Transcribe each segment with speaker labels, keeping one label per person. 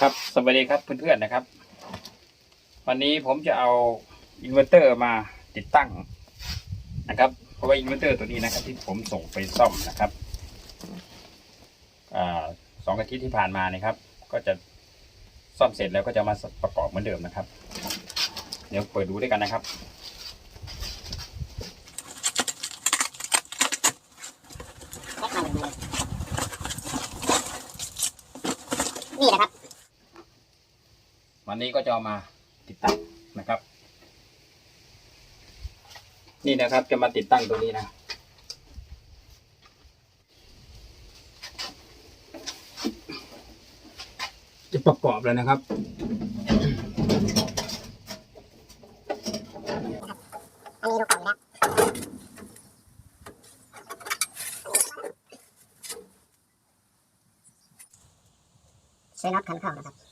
Speaker 1: ครับสวัสดีครับเพื่อนๆนะครับ วันนี้ผมจะเอาอินเวอร์เตอร์มาติดตั้งนะครับ เพราะว่าอินเวอร์เตอร์ตัวนี้นะครับ ที่ผมส่งไปซ่อมนะครับอสองอาทิตย์ที่ผ่านมานะครับ ก็จะซ่อมเสร็จแล้วก็จะมาประกอบเหมือนเดิมนะครับ เดี๋ยวเปิดดูด้วยกันนะครับ
Speaker 2: นี่นะครับ
Speaker 1: วันนี้ก็จะามาติดตั้งนะครับ นี่นะครับจะมาติดตั้งตัวนี้นะจะประกอบแล้วนะครับ
Speaker 2: อันนี้ลูกของอยู่แล้วซื้อน็อตคันเข้านะครับ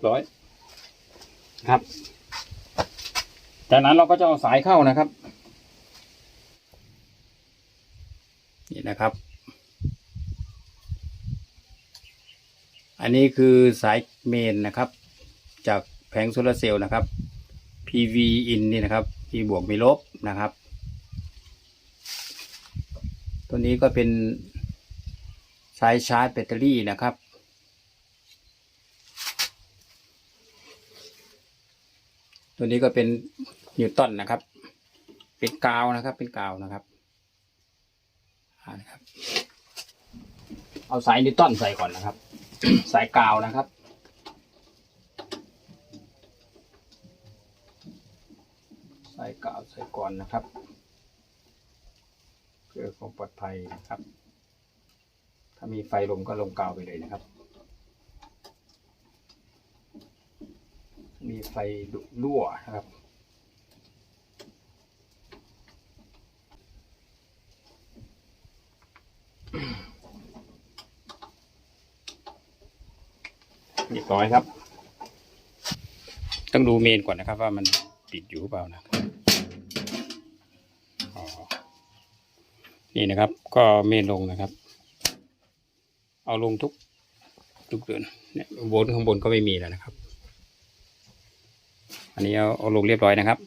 Speaker 1: ยบร้อยครับ จากนั้นเราก็จะเอาสายเข้านะครับ นี่นะครับ อันนี้คือสายเมนนะครับ จากแผงโซลาร์เซลล์นะครับ PV in นี่นะครับ P บวกมีลบนะครับ ตัวนี้ก็เป็นสายชาร์จแบตเตอรี่นะครับ ตัวนี้ก็เป็นนิวตันนะครับ เป็นกาวนะครับ เป็นกาวนะครับนะครับ เอาสายนิวตันใส่ก่อนนะครับ สายกาวนะครับสายกาวใส่ก่อนนะครับเพื่อความปลอดภัยนะครับ ถ้ามีไฟลมก็ลงกาวไปเลยนะครับ มีไฟดุรั่วนะครับ เรียบร้อยครับ ต้องดูเมนก่อนนะครับ ว่ามันติดอยู่หรือเปล่านะนี่นะครับ ก็เมนลงนะครับ เอาลงทุกทุกเดือนเนี่ยบนข้างบนก็ไม่มีแล้วนะครับ อันนี้เอาเอาลงเรียบร้อยนะครับ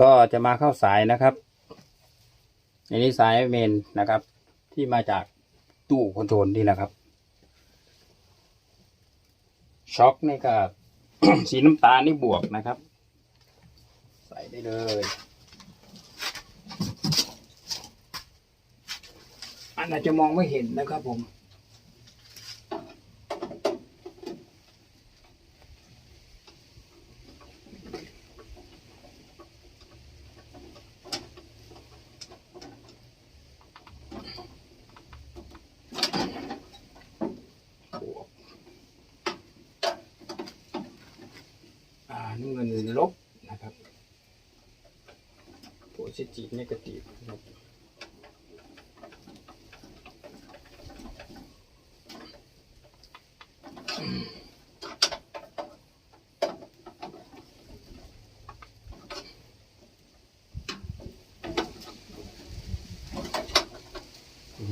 Speaker 1: ก็จะมาเข้าสายนะครับอันนี้สายเมนนะครับ ที่มาจากตู้คอนโทรลนี่นะครับช็อคนี่ก็สีน้ำตาลนี่บวกนะครับ ใส่ได้เลย อันอาจจะมองไม่เห็นนะครับผม บวกอ่าน้ำเงิน ลบนะครับโพซิทีฟเนกาทีฟลบ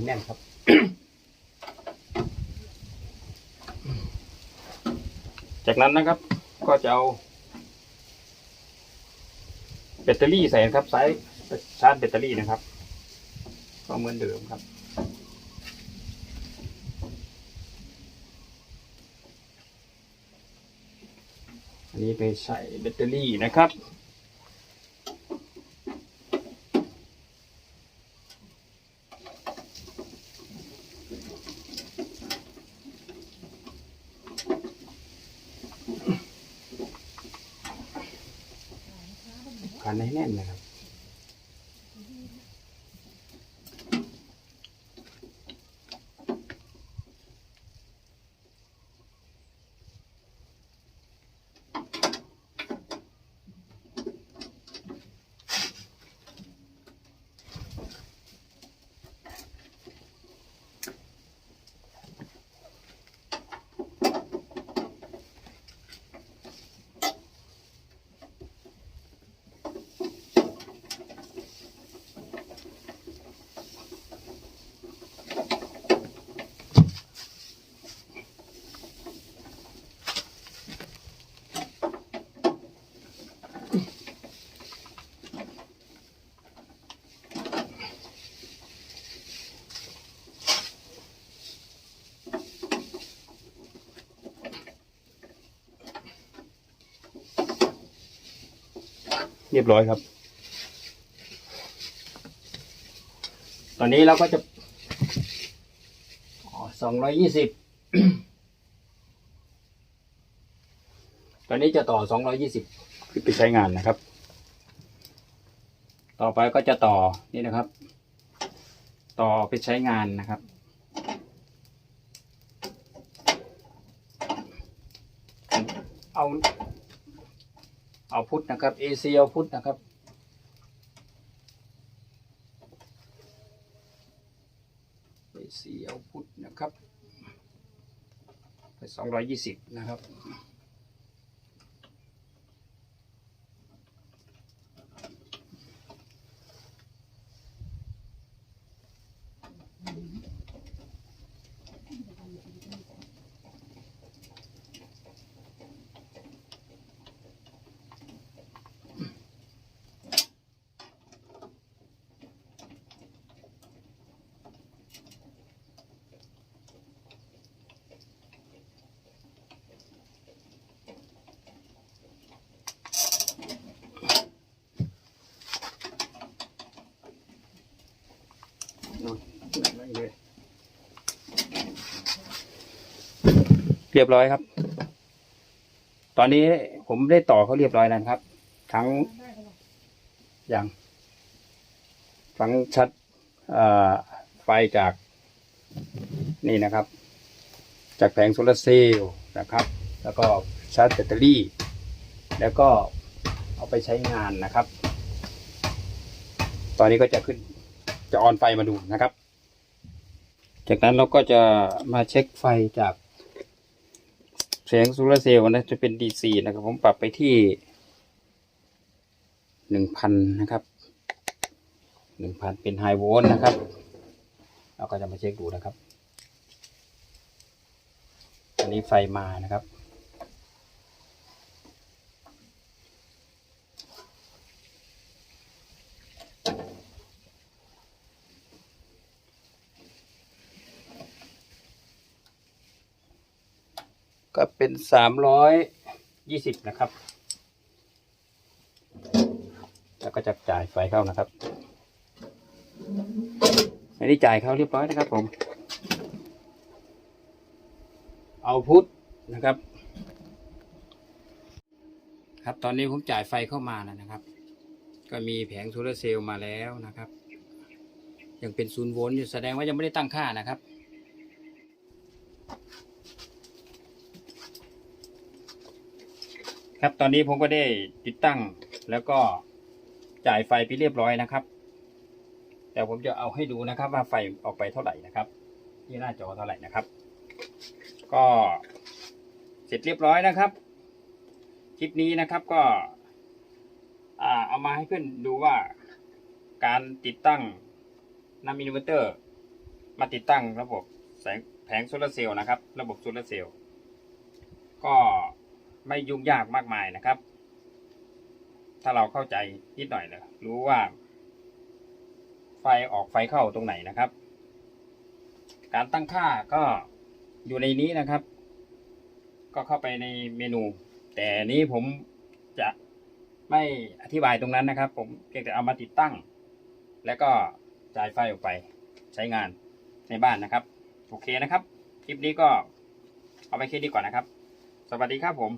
Speaker 1: แน่นครับจากนั้นนะครับก็จะเอา บตเตอรี่ใส่นะครับสายชาร์จแบตเตอรี่นะครับ ก็เหมือนเดิมครับ อันนี้ไปใส่แบตเตอรี่นะครับ กันให้แน่นนะครับ รียบร้อยครับ ตอนนี้เราก็จะสองร้อยยี่สิบตอนนี้จะต่อสองร้อยี่สิบขึ้นไปใช้งานนะครับ ต่อไปก็จะต่อนี่นะครับ ต่อไปใช้งานนะครับเอา เอาพุทธนะครับเอเอาพุทธนะครับเอเอาพุทธนะครับไปสองร้อยยี่สิบนะครับ เรียบร้อยครับ ตอนนี้ผมได้ต่อเขาเรียบร้อยแล้วครับ ทั้งอย่างฟังชัดไฟจากนี่นะครับ จากแผงโซลาร์เซลล์นะครับ แล้วก็ชาร์จแบตเตอรี่ แล้วก็เอาไปใช้งานนะครับ ตอนนี้ก็จะขึ้นจะออนไฟมาดูนะครับ จากนั้นเราก็จะมาเช็คไฟจาก แสงโซลาร์เซลล์นะจะเป็น DC นะครับ ผมปรับไปที่หนึ่งพันนะครับหนึ่งพันเป็นไฮโวลต์นะครับ เราก็จะมาเช็คดูนะครับ อันนี้ไฟมานะครับ ก็เป็นสามร้อยยี่สิบนะครับ แล้วก็จะจ่ายไฟเข้านะครับอันนี้จ่ายเข้าเรียบร้อยนะครับผม เอาพุทนะครับ ครับตอนนี้ผมจ่ายไฟเข้ามาแล้วนะครับ ก็มีแผงโซลาร์เซลล์มาแล้วนะครับ ยังเป็นศูนย์โวลต์อยู่แสดงว่ายังไม่ได้ตั้งค่านะครับ ครับตอนนี้ผมก็ได้ติดตั้งแล้วก็จ่ายไฟไปเรียบร้อยนะครับ แต่ผมจะเอาให้ดูนะครับ ว่าไฟออกไปเท่าไหร่นะครับที่หน้าจอเท่าไหร่นะครับ ก็เสร็จเรียบร้อยนะครับ คลิปนี้นะครับก็เอามาให้เพื่อนดูว่าการติดตั้งนำอินเวอร์เตอร์ มาติดตั้งระบบแสงแผงโซลาร์เซลล์นะครับ ระบบโซลาร์เซลล์ก็ ไม่ยุ่งยากมากมายนะครับ ถ้าเราเข้าใจนิดหน่อยเลยรู้ว่า ไฟออกไฟเข้าตรงไหนนะครับ การตั้งค่าก็อยู่ในนี้นะครับ ก็เข้าไปในเมนู แต่นี้ผมจะไม่อธิบายตรงนั้นนะครับ ผมเพียงแต่เอามาติดตั้ง แล้วก็จ่ายไฟออกไปใช้งานในบ้านนะครับ โอเคนะครับ คลิปนี้ก็เอาไปแค่นี้ก่อนนะครับ สวัสดีครับผม